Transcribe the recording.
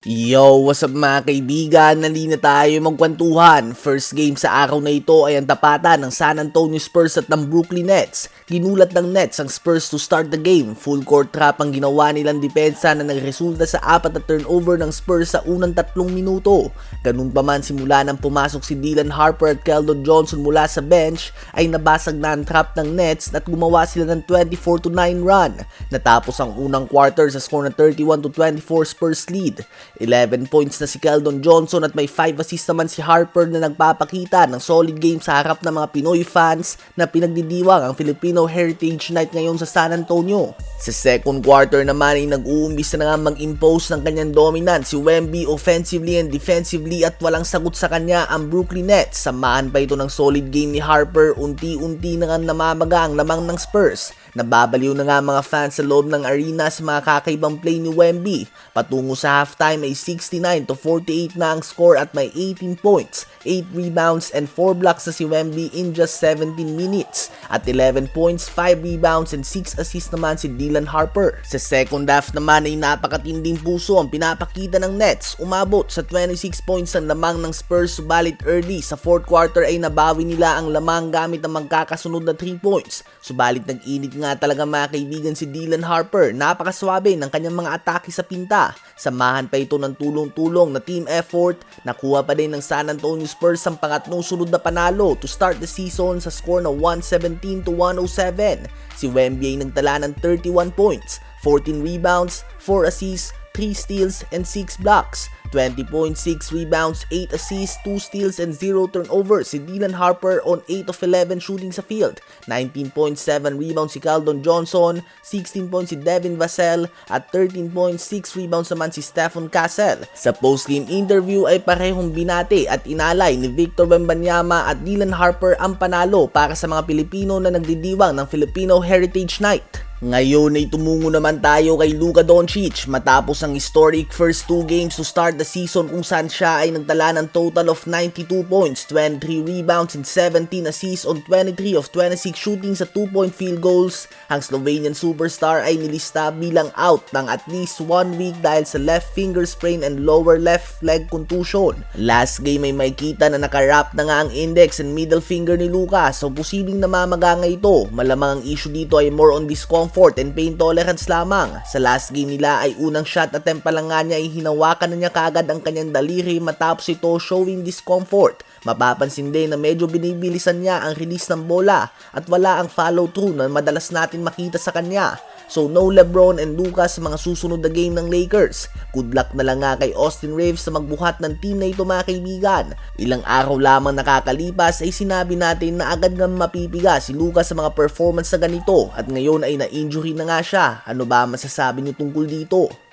Yo, what's up mga kaibigan? Nali na tayo magkwentuhan. First game sa araw na ito ay ang tapatan ng San Antonio Spurs at ng Brooklyn Nets. Ginulat ng Nets ang Spurs to start the game. Full court trap ang ginawa nilang depensa na nagresulta sa apat na turnover ng Spurs sa unang tatlong minuto. Ganun pa man simula nang pumasok si Dylan Harper at Keldon Johnson mula sa bench ay nabasag na ang trap ng Nets at gumawa sila ng 24 to 9 run. Natapos ang unang quarter sa score na 31 to 24 Spurs lead. 11 points na si Keldon Johnson at may 5 assists naman si Harper na nagpapakita ng solid game sa harap ng mga Pinoy fans na pinagdidiwang ang Filipino Heritage Night ngayon sa San Antonio. Sa second quarter naman ay nag-uumbis na nga mag-impose ng kanyang dominance si Wemby offensively and defensively at walang sagot sa kanya ang Brooklyn Nets. Samahan pa ito ng solid game ni Harper, unti-unti na nga namamaga ang lamang ng Spurs. Nababaliw na nga mga fans sa loob ng arena sa mga kakaibang play ni Wemby. Patungo sa halftime ay 69 to 48 na ang score at may 18 points, 8 rebounds and 4 blocks na si Wemby in just 17 minutes. At 11 points, 5 rebounds and 6 assists naman si Dylan Harper. Sa second half naman ay napakatinding puso ang pinapakita ng Nets. Umabot sa 26 points ang lamang ng Spurs subalit early sa fourth quarter ay nabawi nila ang lamang gamit ang magkakasunod na 3 points. Subalit nag-init nga talaga mga kaibigan si Dylan Harper. Napakaswabe ng kanyang mga atake sa pinta. Samahan pa ito ng tulong-tulong na team effort. Nakuha pa din ng San Antonio Spurs ang pangatlong sunod na panalo to start the season sa score na 117 to 107. Si Wemby ay nagtala ng 31 points, 14 rebounds, 4 assists, 3 steals, and 6 blocks. 20.6 rebounds, 8 assists, 2 steals, and 0 turnovers si Dylan Harper on 8 of 11 shooting sa field. 19.7 rebounds si Caldon Johnson, 16 points si Devin Vassell, at 13.6 rebounds naman si Stephen Cassell. Sa postgame interview ay parehong binati at inalay ni Victor Wembanyama at Dylan Harper ang panalo para sa mga Pilipino na nagdidiwang ng Filipino Heritage Night. Ngayon ay tumungo naman tayo kay Luka Doncic matapos ang historic first two games to start the season kung saan siya ay nagtala ng total of 92 points, 23 rebounds and 17 assists on 23 of 26 shooting sa 2-point field goals. Ang Slovenian superstar ay nilista bilang out ng at least one week dahil sa left finger sprain and lower left leg contusion. Last game ay may kita na nakarap na nga ang index and middle finger ni Luka so posibleng namamaga nga ito. Malamang ang issue dito ay more on discomfort and pain tolerance lamang. Sa last game nila ay unang shot attempt pa lang nga niya ay hinawakan na niya kagad ang kanyang daliri matapos ito showing discomfort. Mapapansin din na medyo binibilisan niya ang release ng bola at wala ang follow through na madalas natin makita sa kanya. So no Lebron and Lucas sa mga susunod na game ng Lakers. Good luck na lang nga kay Austin Reeves sa magbuhat ng team na ito mga kaibigan. Ilang araw lamang nakakalipas ay sinabi natin na agad nga mapipiga si Lucas sa mga performance na ganito at ngayon ay na-injury na nga siya. Ano ba masasabi niyo tungkol dito?